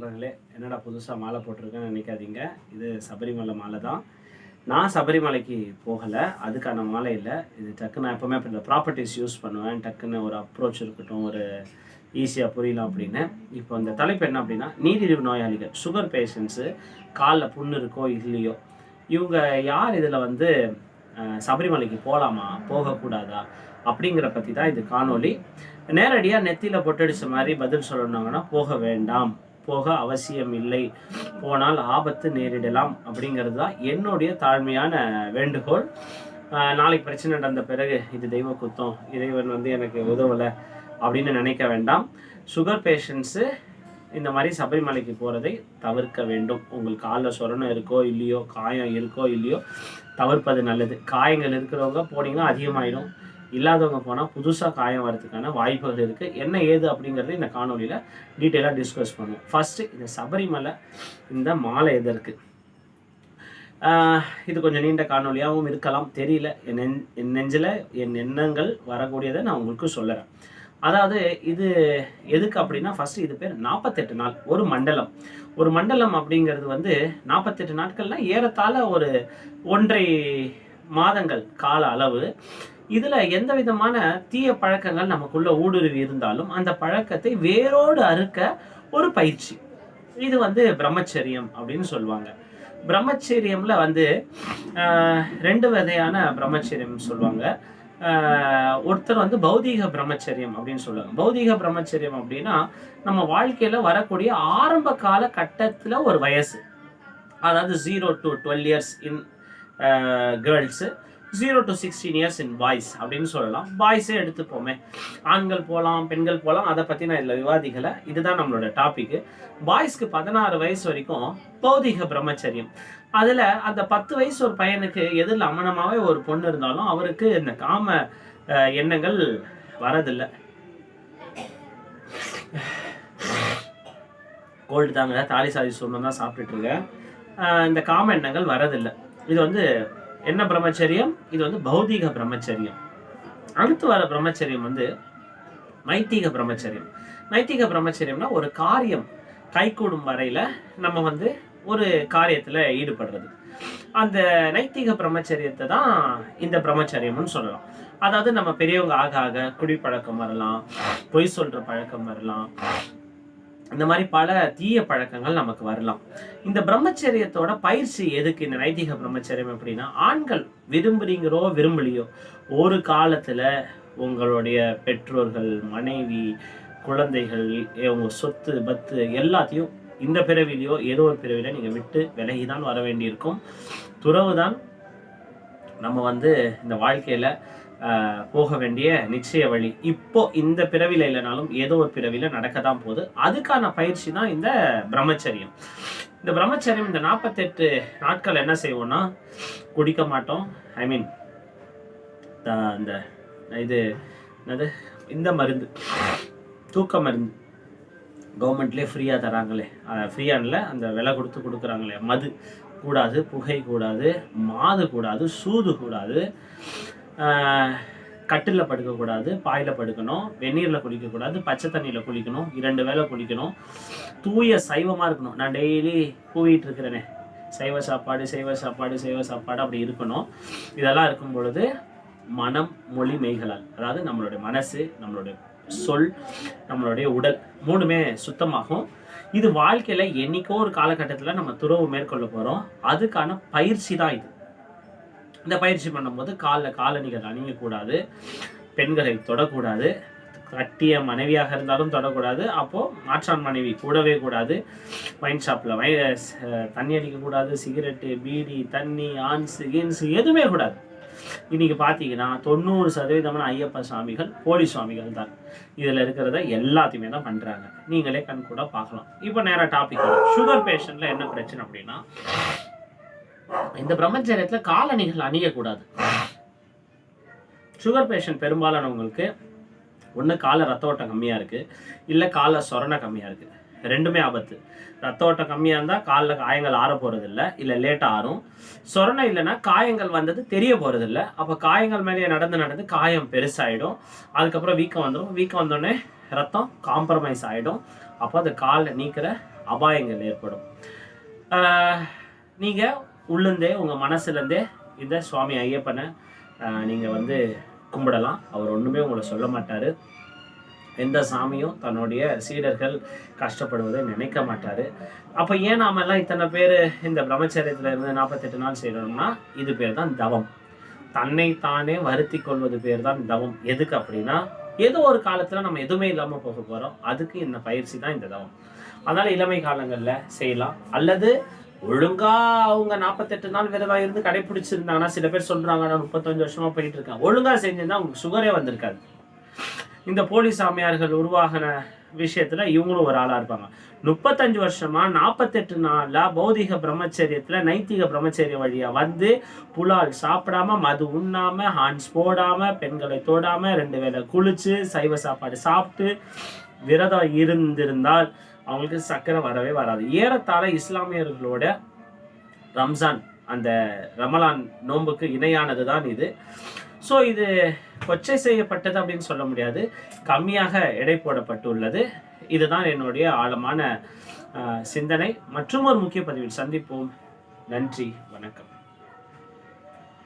நண்பர்களே என்னடா புதுசாக மாலை போட்டிருக்கேன்னு நினைக்காதீங்க. இது சபரிமலை மாலை தான். நான் சபரிமலைக்கு போகலை அதுக்கான மாலை இல்லை. இது டக்குன்னு நான் எப்போவுமே இப்போ இந்த ப்ராப்பர்ட்டிஸ் யூஸ் பண்ணுவேன். டக்குன்னு ஒரு அப்ரோச் இருக்கட்டும் ஒரு ஈஸியாக புரியலாம் அப்படின்னு. இப்போ இந்த தலைப்பு என்ன அப்படின்னா நீரிழிவு நோயாளிகள் சுகர் பேஷண்ட்ஸு காலில் புண்ணு இருக்கோ இல்லையோ இவங்க யார் இதில் வந்து சபரிமலைக்கு போகலாமா போகக்கூடாதா அப்படிங்கிற பற்றி தான் இது காணொளி. நேரடியாக நெத்தியில் பொட்டடிச்ச மாதிரி பதில் சொல்லணுங்கன்னா போக வேண்டாம். போக அவசியம் இல்லை போனால் ஆபத்து நேரிடலாம் அப்படிங்கிறது தான் என்னுடைய தாழ்மையான வேண்டுகோள். நாளைக்கு பிரச்சனை நடந்த பிறகு இது தெய்வ குத்தம் இறைவன் வந்து எனக்கு உதவலை அப்படின்னு நினைக்க வேண்டாம். சுகர் பேஷண்ட்ஸு இந்த மாதிரி சபரிமலைக்கு போகிறதை தவிர்க்க வேண்டும். உங்களுக்கு காலில் சொரணம் இருக்கோ இல்லையோ காயம் இருக்கோ இல்லையோ தவிர்ப்பது நல்லது. காயங்கள் இருக்கிறவங்க போனீங்கன்னா அதிகமாயிடும் இல்லாதவங்க போனால் புதுசாக காயம் வரதுக்கான வாய்ப்புகள் இருக்குது என்ன ஏது அப்படிங்கிறது இந்த காணொலியில் டீட்டெயிலாக டிஸ்கஸ் பண்ணுவோம். ஃபஸ்ட்டு இந்த சபரிமலை இந்த மாலை எதற்கு இது கொஞ்சம் நீண்ட காணொலியாகவும் இருக்கலாம். தெரியல. என் என் நெஞ்சில் என் எண்ணங்கள் வரக்கூடியதை நான் உங்களுக்கு சொல்லுறேன். அதாவது இது எதுக்கு அப்படின்னா ஃபஸ்ட்டு இது பேர் நாற்பத்தெட்டு நாள். ஒரு மண்டலம். ஒரு மண்டலம் அப்படிங்கிறது வந்து நாற்பத்தெட்டு நாட்கள்னால் ஏறத்தாழ ஒரு ஒன்றை மாதங்கள் கால அளவு. இதில் எந்த விதமான தீய பழக்கங்கள் நமக்குள்ள ஊடுருவி இருந்தாலும் அந்த பழக்கத்தை வேரோடு அறுக்க ஒரு பயிற்சி. இது வந்து பிரம்மச்சரியம் அப்படின்னு சொல்லுவாங்க. பிரம்மச்சரியம்ல வந்து ரெண்டு வகையான பிரம்மச்சரியம் சொல்லுவாங்க. ஒருத்தர் வந்து பௌதீக பிரம்மச்சரியம் அப்படின்னு சொல்லுவாங்க. பௌதீக பிரம்மச்சரியம் அப்படின்னா நம்ம வாழ்க்கையில வரக்கூடிய ஆரம்ப கால கட்டத்துல ஒரு வயசு. அதாவது zero to twelve years in girls zero to sixteen years in boys அப்படின்னு சொல்லலாம். பாய்ஸே எடுத்துப்போமே. ஆண்கள் போகலாம் பெண்கள் போகலாம் அதை பற்றி நான் இதில் விவாதிக்கலை. இதுதான் நம்மளோட டாபிக் பாய்ஸ்க்கு பதினாறு வயசு வரைக்கும் பௌதிக பிரம்மச்சரியம். அதில் அந்த பத்து வயசு ஒரு பையனுக்கு எதிரில் அமனமாகவே ஒரு பொண்ணு இருந்தாலும் அவருக்கு இந்த காம எண்ணங்கள் வரதில்லை. கோல்டு தாங்க. தாலி சாதி சொன்ன தான் சாப்பிட்டுட்டு இருக்கேன். இந்த காம எண்ணங்கள் வரதில்லை. இது வந்து என்ன பிரம்மச்சரியம்? இது வந்து பௌதீக பிரம்மச்சரியம். அடுத்து வர பிரம்மச்சரியம் வந்து நைத்திக பிரம்மச்சரியம். நைத்திக பிரம்மச்சரியம்னா ஒரு காரியம் கைகூடும் வரையில நம்ம வந்து ஒரு காரியத்துல ஈடுபடுறது. அந்த நைத்திக பிரம்மச்சரியத்தை தான் இந்த பிரம்மச்சரியம்னு சொல்லலாம். அதாவது நம்ம பெரியவங்க ஆக ஆக குடிப்பழக்கம் வரலாம் பொய் சொல்ற பழக்கம் வரலாம் இந்த மாதிரி பல தீய பழக்கங்கள் நமக்கு வரலாம். இந்த பிரம்மச்சரியத்தோட பயிற்சி எதுக்கு? இந்த நைதிக பிரம்மச்சரியம் அப்படின்னா ஆண்கள் விரும்புறீங்களோ விரும்பலையோ ஒரு காலத்துல உங்களுடைய பெற்றோர்கள் மனைவி குழந்தைகள் உங்க சொத்து பத்து எல்லாத்தையும் இந்த பிறவிலையோ ஏதோ ஒரு பிறவில நீங்க விட்டு விலகி தான் வர வேண்டியிருக்கும். துறவு தான் நம்ம வந்து இந்த வாழ்க்கையில போக வேண்டிய நிச்சய வழி. இப்போ இந்த பிறவில இல்லைனாலும் ஏதோ ஒரு பிறவில நடக்க தான் போகுது. அதுக்கான பயிற்சி தான் இந்த பிரம்மச்சரியம். இந்த பிரம்மச்சரியம் இந்த நாற்பத்தெட்டு நாட்கள் என்ன செய்வோம்னா குடிக்க மாட்டோம். ஐ மீன் இந்த இது என்னது? இந்த மருந்து. தூக்க மருந்து. கவர்மெண்ட்லேயே ஃப்ரீயாக தராங்களே. ஃப்ரீயானில் அந்த விலை கொடுத்து கொடுக்குறாங்களே. மது கூடாது புகை கூடாது மாது கூடாது சூது கூடாது. கட்டிலில் படுக்கக்கூடாது பாயில் படுக்கணும் வெந்நீரில் குளிக்கக்கூடாது பச்சை தண்ணியில் குளிக்கணும் இரண்டு வேளை குளிக்கணும். தூய சைவமாக இருக்கணும். நான் டெய்லி கூவிட்டு இருக்கிறேனே. சைவ சாப்பாடு சைவ சாப்பாடு சைவ சாப்பாடு அப்படி இருக்கணும். இதெல்லாம் இருக்கும் பொழுது மனம் மொழி மெய்களால். அதாவது நம்மளுடைய மனசு நம்மளுடைய சொல் நம்மளுடைய உடல் மூணுமே சுத்தமாகும். இது வாழ்க்கையில் என்றைக்கோ ஒரு காலகட்டத்தில் நம்ம துறவு மேற்கொள்ள போகிறோம் அதுக்கான பயிற்சி தான் இது. இந்த பயிற்சி பண்ணும்போது காலில் காலணிகள் அணியக்கூடாது பெண்களை தொடக்கூடாது கட்டிய மனைவியாக இருந்தாலும் தொடக்கூடாது அப்போது மாற்றான் மனைவி கூடவே கூடாது வைன் ஷாப்பில் வை தண்ணி அடிக்கக்கூடாது சிகரெட்டு பீடி தண்ணி ஆன்ஸு கீன்ஸு எதுவுமே கூடாது. இன்னைக்கு பார்த்தீங்கன்னா தொண்ணூறு சதவீதமான ஐயப்ப சுவாமிகள் போலி சுவாமிகள் தான். இதில் இருக்கிறத எல்லாத்தையுமே தான் பண்ணுறாங்க நீங்களே கண் கூட பார்க்கலாம். இப்போ நேராக டாபிக் சுகர் பேஷண்ட்டில் என்ன பிரச்சனை அப்படின்னா இந்த பிரம்மச்சரியத்தில் காலணிகள் அணியக்கூடாது. சுகர் பேஷண்ட் பெரும்பாலானவங்களுக்கு ஒன்று கால ரத்த ஓட்டம் கம்மியாக இருக்குது இல்லை கால சொரணை கம்மியாக இருக்குது ரெண்டுமே ஆபத்து. ரத்த ஓட்டம் கம்மியாக இருந்தால் காலில் காயங்கள் ஆற போகிறதில்ல இல்லை லேட்டாக ஆறும். சொரணை இல்லைன்னா காயங்கள் வந்தது தெரிய போகிறதில்ல அப்போ காயங்கள் மேலேயே நடந்து நடந்து காயம் பெருசாகிடும் அதுக்கப்புறம் வீக்கம் வந்துடும் வீக்கம் வந்தோடனே ரத்தம் காம்ப்ரமைஸ் ஆகிடும் அப்போ அது காலில் நீக்கிற அபாயங்கள் ஏற்படும். நீங்கள் உள்ளேருந்தே உங்கள் மனசுலேருந்தே இந்த சுவாமி ஐயப்பனை நீங்கள் வந்து கும்பிடலாம். அவர் ஒன்றுமே உங்களை சொல்ல மாட்டார். எந்த சாமியும் தன்னுடைய சீடர்கள் கஷ்டப்படுவதை நினைக்க மாட்டார். அப்போ ஏன் நாம எல்லாம் இத்தனை பேர் இந்த பிரம்மச்சரியத்தில் இருந்து நாற்பத்தெட்டு நாள் செய்கிறோம்னா இது பேர் தான் தவம். தன்னை தானே வருத்தி கொள்வது பேர் தான் தவம். எதுக்கு அப்படின்னா ஏதோ ஒரு காலத்தில் நம்ம எதுவுமே இல்லாமல் போக போகிறோம் அதுக்கு இந்த பயிற்சி தான் இந்த தவம். அதனால் இளமை காலங்களில் செய்யலாம். அல்லது ஒழுங்கா அவங்க நாற்பத்தெட்டு நாள் விரதம் இருந்து கடைபிடிச்சிருந்தாங்கன்னா சில பேர் சொல்றாங்க நான் முப்பத்தஞ்சு வருஷமா போயிட்டு இருக்கேன். ஒழுங்கா செஞ்சிருந்தா அவங்களுக்கு சுகரே வந்திருக்காது. இந்த போலி சாமியார்கள் உருவாகின விஷயத்துல இவங்களும் ஒரு ஆளா இருப்பாங்க. முப்பத்தஞ்சு வருஷமா நாற்பத்தெட்டு நாள்ல பௌதிக பிரம்மச்சரியத்துல நைத்திக பிரம்மச்சரிய வழியா வந்து புலால் சாப்பிடாம மது உண்ணாம ஹான்ஸ் போடாம பெண்களை தொடாம ரெண்டு வேளை குளிச்சு சைவ சாப்பாடு சாப்பிட்டு விரதம் இருந்திருந்தால் அவங்களுக்கு சக்கரை வரவே வராது. ஏறத்தாழ இஸ்லாமியர்களோட ரம்ஜான் அந்த ரமலான் நோன்புக்கு இணையானது தான் இது. ஸோ இது கொச்சை செய்யப்பட்டது அப்படின்னு சொல்ல முடியாது. கம்மியாக எடை போடப்பட்டுள்ளது. இதுதான் என்னுடைய ஆழமான சிந்தனை. மற்றும் ஒரு முக்கிய பதிவில் சந்திப்போம். நன்றி. வணக்கம்.